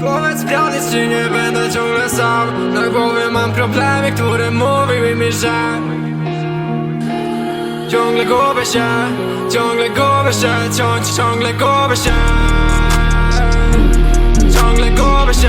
Powiedz prawdę, czy nie będę ciągle sam? Na głowie mam problemy, które mówiły mi, że Ciągle gubię się, ciągle gubię się, ciągle, ciągle gubię się. Ciągle gubię się.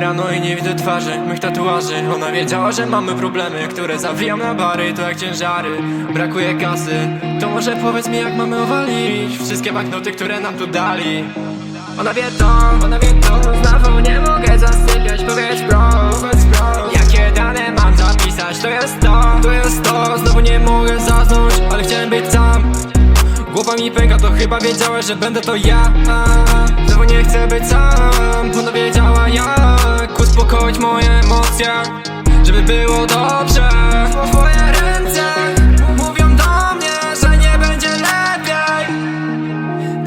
Rano i nie widzę twarzy mych tatuaży. Ona wiedziała, że mamy problemy, które zawijam na bary. To jak ciężary, brakuje kasy. To może powiedz mi jak mamy owalić Wszystkie banknoty, które nam tu dali? Ona wie to, ona wie to. Znowu nie mogę zasypiać, powiedz bro, powiedz bro. Jakie dane mam zapisać, to jest to, to jest to. Znowu nie mogę zasnąć, ale chciałem być sam. Głowa mi pęka, to chyba wiedziała, że będę to ja. Znowu nie chcę być sam, żeby było dobrze. Twoje ręce mówią do mnie, że nie będzie lepiej.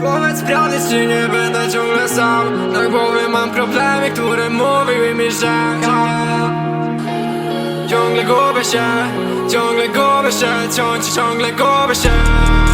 Powiedz prawdę, czy nie będę ciągle sam. Na głowie mam problemy, które mówiły mi, że Ciągle gubię się, ciągle gubię się, ciąć, ciągle gubię się